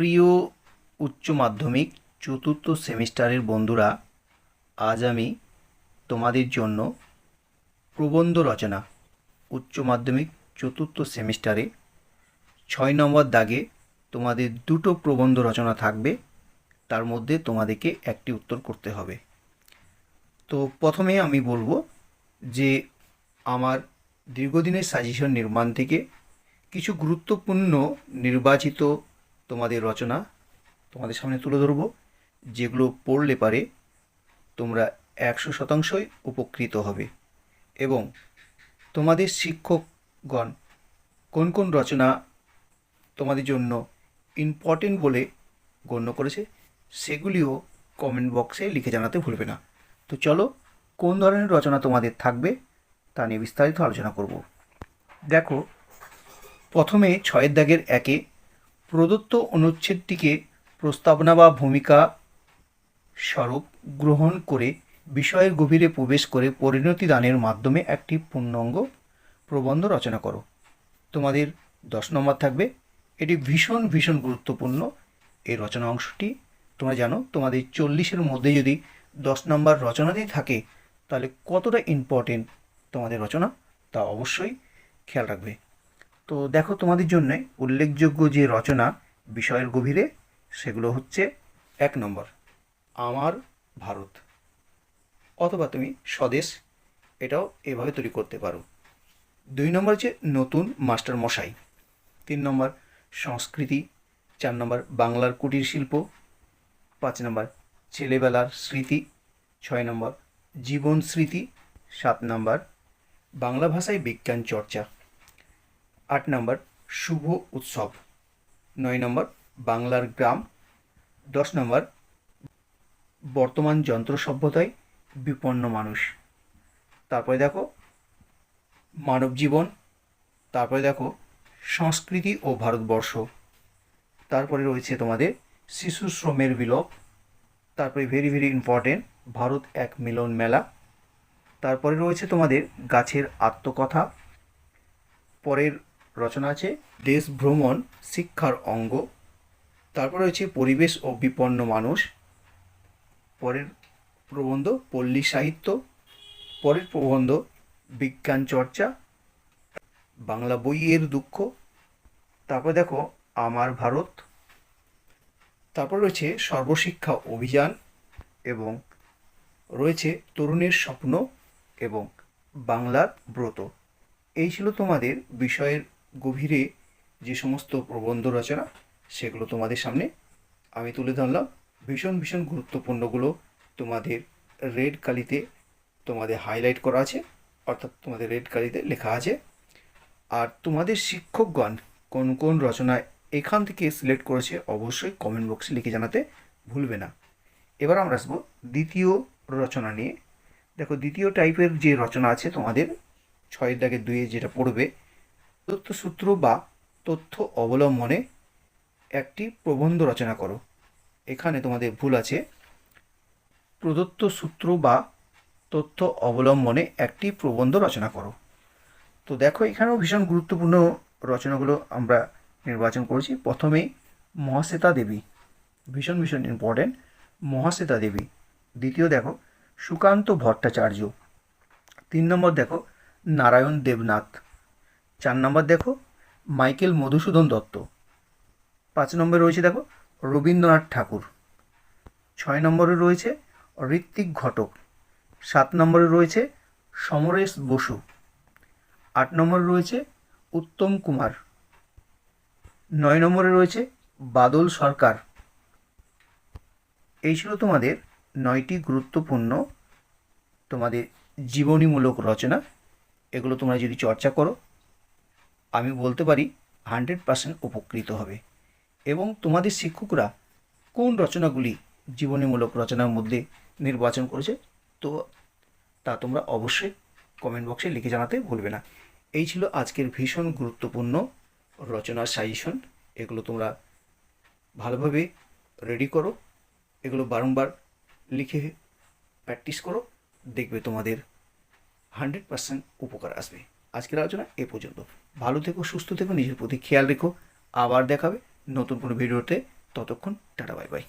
প্রিয় উচ্চ মাধ্যমিক চতুর্থ সেমিস্টারের বন্ধুরা, আজ আমি তোমাদের জন্য প্রবন্ধ রচনা, উচ্চ মাধ্যমিক চতুর্থ সেমিস্টারে ছয় নম্বর দাগে তোমাদের দুটো প্রবন্ধ রচনা থাকবে। তার মধ্যে তোমাদেরকে একটি উত্তর করতে হবে। তো প্রথমে আমি বলব যে আমার দীর্ঘদিনের সাজেশন নির্মাণ থেকে কিছু গুরুত্বপূর্ণ নির্বাচিত তোমাদের রচনা তোমাদের সামনে তুলে ধরবো, যেগুলো পড়লে পারে তোমরা একশো শতাংশই উপকৃত হবে। এবং তোমাদের শিক্ষকগণ কোন কোন রচনা তোমাদের জন্য ইম্পর্টেন্ট বলে গণ্য করেছে, সেগুলিও কমেন্ট বক্সে লিখে জানাতে ভুলবে না। তো চলো, কোন ধরনের রচনা তোমাদের থাকবে তা নিয়ে বিস্তারিত আলোচনা করব। দেখো, প্রথমে ছয়ের দাগের একে প্রদত্ত অনুচ্ছেদটিকে প্রস্তাবনা বা ভূমিকা স্বরূপ গ্রহণ করে বিষয়ের গভীরে প্রবেশ করে পরিণতি দানের মাধ্যমে একটি পূর্ণাঙ্গ প্রবন্ধ রচনা করো। তোমাদের দশ নম্বর থাকবে, এটি ভীষণ ভীষণ গুরুত্বপূর্ণ, এই রচনা অংশটি। তোমরা জানো, তোমাদের চল্লিশের মধ্যে যদি দশ নম্বর রচনাতেই থাকে, তাহলে কতটা ইম্পর্টেন্ট তোমাদের রচনা তা অবশ্যই খেয়াল রাখবে। তো দেখো তোমাদের জন্য উল্লেখযোগ্য যে রচনা বিষয়ের গভীরে, সেগুলো হচ্ছে এক নম্বর, আমার ভারত। অথবা তুমি স্বদেশ, এটাও এভাবে তৈরি করতে পারো। দুই নম্বর হচ্ছে নতুন মাস্টার মশাই। তিন নম্বর সংস্কৃতি, চার নম্বর বাংলার কুটির শিল্প, পাঁচ নম্বর ছেলেবেলার স্মৃতি, ছয় নম্বর জীবন স্মৃতি, সাত নম্বর বাংলা ভাষায় বিজ্ঞান চর্চা। আট নম্বর, শুভ উৎসব। নয় নম্বর, বাংলার গ্রাম। দশ নম্বর, বর্তমান যন্ত্র সভ্যতায় বিপন্ন মানুষ। তারপরে দেখো, মানব জীবন। তারপরে দেখো, সংস্কৃতি ও ভারতবর্ষ। তারপরে রয়েছে তোমাদের শিশু শ্রমের বিলোপ। তারপরে ভেরি ভেরি ইম্পর্টেন্ট ভারত এক মিলন মেলা। তারপরে রয়েছে তোমাদের গাছের আত্মকথা। পরের রচনা আছে। দেশ ভ্রমণ, শিক্ষার অঙ্গ। তারপর রয়েছে পরিবেশ ও বিপন্ন মানুষ। পরের প্রবন্ধ পল্লী সাহিত্য। পরের প্রবন্ধ বিজ্ঞান চর্চা। বাংলা বইয়ের দুঃখ। তারপর দেখো, আমার ভারত। তারপর রয়েছে সর্বশিক্ষা অভিযান এবং রয়েছে তরুণের স্বপ্ন এবং বাংলার ব্রত। এই ছিল তোমাদের বিষয়ের গভীরে যে সমস্ত প্রবন্ধ রচনা, সেগুলো তোমাদের সামনে আমি তুলে ধরলাম। ভীষণ ভীষণ গুরুত্বপূর্ণগুলো তোমাদের রেড কালিতে তোমাদের হাইলাইট করা আছে, অর্থাৎ তোমাদের রেড কালিতে লেখা আছে। আর তোমাদের শিক্ষকগণ কোন কোন রচনা এখান থেকে সিলেক্ট করেছে, অবশ্যই কমেন্ট বক্সে লিখে জানাতে ভুলবে না। এবার আমরা আসব দ্বিতীয় রচনা নিয়ে। দেখো, দ্বিতীয় টাইপের যে রচনা আছে তোমাদের ছয়ের দাগে দুয়ে যেটা পড়বে তথ্যসূত্র বা তথ্য অবলম্বনে একটি প্রবন্ধ রচনা করো। এখানে তোমাদের ভুল আছে। প্রদত্ত সূত্র বা তথ্য অবলম্বনে একটি প্রবন্ধ রচনা করো। তো দেখো, এখানেও ভীষণ গুরুত্বপূর্ণ রচনাগুলো আমরা নির্বাচন করেছি। প্রথমেই মহাশ্বেতা দেবী, ভীষণ ভীষণ ইম্পর্ট্যান্ট মহাশ্বেতা দেবী। দ্বিতীয় দেখো, সুকান্ত ভট্টাচার্য। তিন নম্বর দেখো, নারায়ণ দেবনাথ। চার নম্বর দেখো, মাইকেল মধুসূদন দত্ত। পাঁচ নম্বরে রয়েছে দেখো, রবীন্দ্রনাথ ঠাকুর। ছয় নম্বরে রয়েছে, ঋত্বিক ঘটক। সাত নম্বরে রয়েছে, সমরেশ বসু। আট নম্বরে রয়েছে, উত্তম কুমার। নয় নম্বরে রয়েছে, বাদল সরকার। এই ছিল তোমাদের নয়টি গুরুত্বপূর্ণ তোমাদের জীবনীমূলক রচনা। এগুলো তোমরা যদি চর্চা করো আমি বলতে পারি হান্ড্রেড পার্সেন্ট উপকৃত হবে। এবং তোমাদের শিক্ষকরা কোন রচনাগুলি জীবনীমূলক রচনার মধ্যে নির্বাচন করেছে, তো তা তোমরা অবশ্যই কমেন্ট বক্সে লিখে জানাতে ভুলবে না। এই ছিল আজকের ভীষণ গুরুত্বপূর্ণ রচনার সাজেশন এগুলো তোমরা ভালোভাবে রেডি করো, এগুলো বারংবার লিখে প্র্যাকটিস করো, দেখবে তোমাদের হান্ড্রেড পার্সেন্ট উপকার আসবে। আজকের আলোচনা এ পর্যন্ত। ভালো থেকো, সুস্থ থেকো, নিজের প্রতি খেয়াল রেখো। আবার দেখাবে নতুন কোনো ভিডিওতে। ততক্ষণ টাটা, বাই বাই।